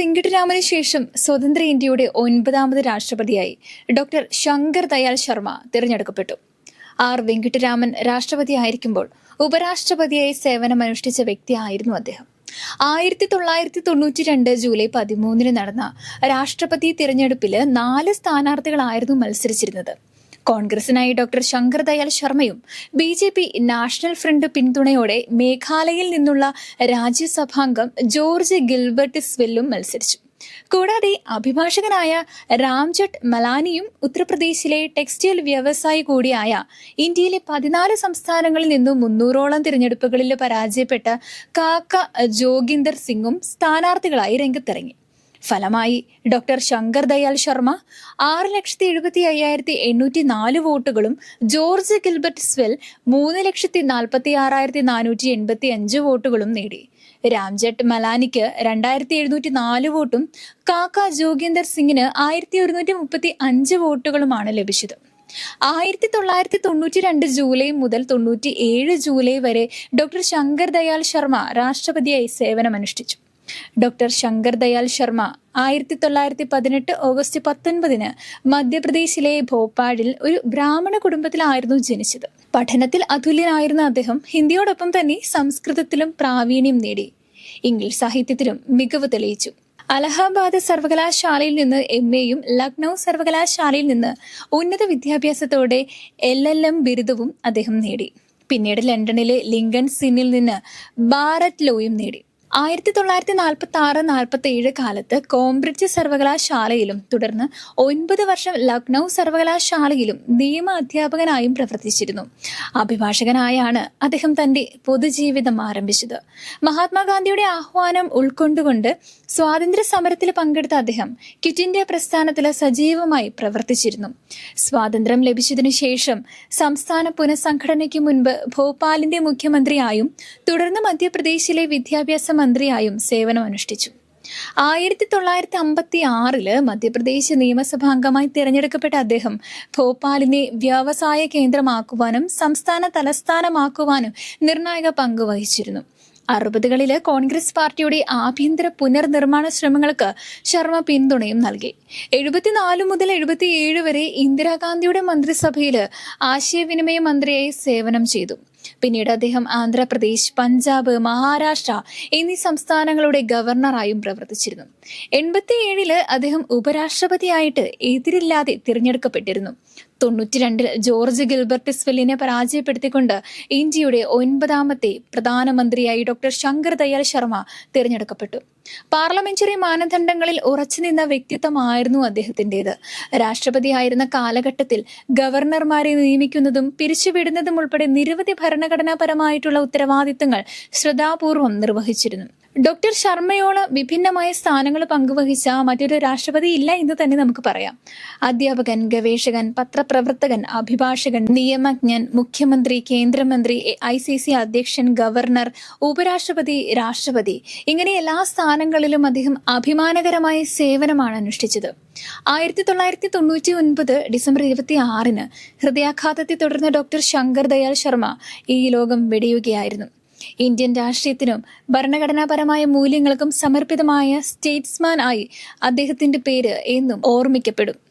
വെങ്കിട്ടരാമന് ശേഷം സ്വതന്ത്ര ഇന്ത്യയുടെ ഒൻപതാമത് രാഷ്ട്രപതിയായി ഡോക്ടർ ശങ്കർ ദയാൽ ശർമ്മ തിരഞ്ഞെടുക്കപ്പെട്ടു. ആർ വെങ്കിട്ടരാമൻ രാഷ്ട്രപതി ആയിരിക്കുമ്പോൾ ഉപരാഷ്ട്രപതിയായി സേവനമനുഷ്ഠിച്ച വ്യക്തിയായിരുന്നു അദ്ദേഹം. ആയിരത്തി തൊള്ളായിരത്തി തൊണ്ണൂറ്റി രണ്ട് ജൂലൈ പതിമൂന്നിന് നടന്ന രാഷ്ട്രപതി തിരഞ്ഞെടുപ്പിൽ നാല് സ്ഥാനാർത്ഥികളായിരുന്നു മത്സരിച്ചിരുന്നത്. കോൺഗ്രസിനായി ഡോക്ടർ ശങ്കർ ദയാൽ ശർമ്മയും B J P National Front പിന്തുണയോടെ മേഘാലയയിൽ നിന്നുള്ള രാജ്യസഭാംഗം ജോർജ് ഗിൽബർട്ട് സ്വെല്ലും മത്സരിച്ചു. കൂടാതെ അഭിഭാഷകനായ രാംജട്ട് മലാനിയും ഉത്തർപ്രദേശിലെ ടെക്സ്റ്റൈൽ വ്യവസായി കൂടിയായ ഇന്ത്യയിലെ പതിനാല് സംസ്ഥാനങ്ങളിൽ നിന്നും മുന്നൂറോളം തിരഞ്ഞെടുപ്പുകളിൽ പരാജയപ്പെട്ട കാക്ക ജോഗിന്ദർ സിംഗും സ്ഥാനാർത്ഥികളായി രംഗത്തിറങ്ങി. ഫലമായി ഡോക്ടർ ശങ്കർ ദയാൽ ശർമ്മ ആറ് ലക്ഷത്തി എഴുപത്തി അയ്യായിരത്തി എണ്ണൂറ്റി നാല് വോട്ടുകളും ജോർജ് ഗിൽബർട്ട് സ്വെൽ മൂന്ന് ലക്ഷത്തി നാൽപ്പത്തി ആറായിരത്തി നാനൂറ്റി എൺപത്തി അഞ്ച് വോട്ടുകളും നേടി. രാംജട്ട് മലാനിക്ക് രണ്ടായിരത്തി എഴുന്നൂറ്റി നാല് വോട്ടും കാക്ക ജോഗീന്ദർ സിംഗിന് ആയിരത്തി ഒരുന്നൂറ്റി മുപ്പത്തി അഞ്ച് വോട്ടുകളുമാണ് ലഭിച്ചത്. ആയിരത്തി തൊള്ളായിരത്തി തൊണ്ണൂറ്റി രണ്ട് ജൂലൈ മുതൽ തൊണ്ണൂറ്റി ഏഴ് ജൂലൈ വരെ ഡോക്ടർ ശങ്കർ ദയാൽ ശർമ്മ രാഷ്ട്രപതിയായി സേവനമനുഷ്ഠിച്ചു. ഡോക്ടർ ശങ്കർ ദയാൽ ശർമ്മ ആയിരത്തി തൊള്ളായിരത്തി പതിനെട്ട് ഓഗസ്റ്റ് പത്തൊൻപതിന് മധ്യപ്രദേശിലെ ഭോപ്പാലിൽ ഒരു ബ്രാഹ്മണ കുടുംബത്തിലായിരുന്നു ജനിച്ചത്. പഠനത്തിൽ അതുല്യനായിരുന്ന അദ്ദേഹം ഹിന്ദിയോടൊപ്പം തന്നെ സംസ്കൃതത്തിലും പ്രാവീണ്യം നേടി. ഇംഗ്ലീഷ് സാഹിത്യത്തിലും മികവ് തെളിയിച്ചു. അലഹാബാദ് സർവകലാശാലയിൽ നിന്ന് എം എയും ലക്നൗ സർവകലാശാലയിൽ നിന്ന് ഉന്നത വിദ്യാഭ്യാസത്തോടെ എൽ എൽ എം ബിരുദവും അദ്ദേഹം നേടി. പിന്നീട് ലണ്ടനിലെ ലിങ്കൺ സിന്നിൽ നിന്ന് ഭാരത് ലോയും നേടി. ആയിരത്തി തൊള്ളായിരത്തി നാൽപ്പത്തി ആറ് നാൽപ്പത്തി ഏഴ് കാലത്ത് കോംബ്രിഡ്ജ് സർവകലാശാലയിലും തുടർന്ന് ഒൻപത് വർഷം ലക്നൗ സർവകലാശാലയിലും നിയമ അധ്യാപകനായും പ്രവർത്തിച്ചിരുന്നു. അഭിഭാഷകനായാണ് അദ്ദേഹം തന്റെ പൊതുജീവിതം ആരംഭിച്ചത്. മഹാത്മാഗാന്ധിയുടെ ആഹ്വാനം ഉൾക്കൊണ്ടുകൊണ്ട് സ്വാതന്ത്ര്യ സമരത്തിൽ പങ്കെടുത്ത അദ്ദേഹം ക്വിറ്റ് ഇന്ത്യ പ്രസ്ഥാനത്തിൽ സജീവമായി പ്രവർത്തിച്ചിരുന്നു. സ്വാതന്ത്ര്യം ലഭിച്ചതിനു ശേഷം സംസ്ഥാന പുനഃസംഘടനയ്ക്ക് മുൻപ് ഭോപ്പാലിന്റെ മുഖ്യമന്ത്രിയായും തുടർന്ന് മധ്യപ്രദേശിലെ വിദ്യാഭ്യാസ മന്ത്രിയായും സേവനമനുഷ്ഠിച്ചു ആയിരത്തി തൊള്ളായിരത്തി അമ്പത്തി ആറിൽ മധ്യപ്രദേശ് നിയമസഭാംഗമായി തിരഞ്ഞെടുക്കപ്പെട്ട അദ്ദേഹം ഭോപ്പാലിനെ വ്യവസായ കേന്ദ്രമാക്കുവാനും സംസ്ഥാന തലസ്ഥാനമാക്കുവാനും നിർണായക പങ്ക് വഹിച്ചിരുന്നു. അറുപതുകളിൽ കോൺഗ്രസ് പാർട്ടിയുടെ ആഭ്യന്തര പുനർനിർമ്മാണ ശ്രമങ്ങൾക്ക് ശർമ്മ പിന്തുണയും നൽകി. എഴുപത്തിനാല് മുതൽ എഴുപത്തിയേഴ് വരെ ഇന്ദിരാഗാന്ധിയുടെ മന്ത്രിസഭയിൽ ആശയവിനിമയ മന്ത്രിയായി സേവനം ചെയ്തു. പിന്നീട് അദ്ദേഹം ആന്ധ്രാപ്രദേശ് പഞ്ചാബ് മഹാരാഷ്ട്ര എന്നീ സംസ്ഥാനങ്ങളുടെ ഗവർണറായും പ്രവർത്തിച്ചിരുന്നു. എൺപത്തിയേഴിൽ അദ്ദേഹം ഉപരാഷ്ട്രപതിയായിട്ട് എതിരില്ലാതെ തിരഞ്ഞെടുക്കപ്പെട്ടിരുന്നു. തൊണ്ണൂറ്റിരണ്ടിൽ ജോർജ് ഗിൽബർട്ട് സ്വെല്ലിനെ പരാജയപ്പെടുത്തിക്കൊണ്ട് ഇന്ത്യയുടെ ഒൻപതാമത്തെ പ്രധാനമന്ത്രിയായി ഡോക്ടർ ശങ്കർ ദയാൽ ശർമ്മ തിരഞ്ഞെടുക്കപ്പെട്ടു. പാർലമെന്ററി മാനദണ്ഡങ്ങളിൽ ഉറച്ചുനിന്ന വ്യക്തിത്വമായിരുന്നു അദ്ദേഹത്തിന്റെത്. രാഷ്ട്രപതിയായിരുന്ന കാലഘട്ടത്തിൽ ഗവർണർമാരെ നിയമിക്കുന്നതും പിരിച്ചുവിടുന്നതും ഉൾപ്പെടെ നിരവധി ഭരണഘടനാപരമായിട്ടുള്ള ഉത്തരവാദിത്തങ്ങൾ ശ്രദ്ധാപൂർവം നിർവഹിച്ചിരുന്നു. ഡോക്ടർ ശർമ്മയോളം വിഭിന്നമായ സ്ഥാനങ്ങൾ പങ്കുവഹിച്ച മറ്റൊരു രാഷ്ട്രപതി ഇല്ല എന്ന് തന്നെ നമുക്ക് പറയാം. അധ്യാപകൻ ഗവേഷകൻ പത്രപ്രവർത്തകൻ അഭിഭാഷകൻ നിയമജ്ഞൻ മുഖ്യമന്ത്രി കേന്ദ്രമന്ത്രി ഐ സി സി അധ്യക്ഷൻ ഗവർണർ ഉപരാഷ്ട്രപതി രാഷ്ട്രപതി ഇങ്ങനെ എല്ലാ സ്ഥാനങ്ങളിലും അദ്ദേഹം അഭിമാനകരമായ സേവനമാണ് അനുഷ്ഠിച്ചത്. ആയിരത്തി തൊള്ളായിരത്തി തൊണ്ണൂറ്റി ഒൻപത് ഡിസംബർ ഇരുപത്തി ആറിന് ഹൃദയാഘാതത്തെ തുടർന്ന് ഡോക്ടർ ശങ്കർ ദയാൽ ശർമ്മ ഈ ലോകം വെടിയുകയായിരുന്നു. ഇന്ത്യൻ രാഷ്ട്രീയത്തിനും ഭരണഘടനാപരമായ മൂല്യങ്ങൾക്കും സമർപ്പിതമായ സ്റ്റേറ്റ്സ്മാൻ ആയി അദ്ദേഹത്തിന്റെ പേര് എന്നും ഓർമ്മിക്കപ്പെടും.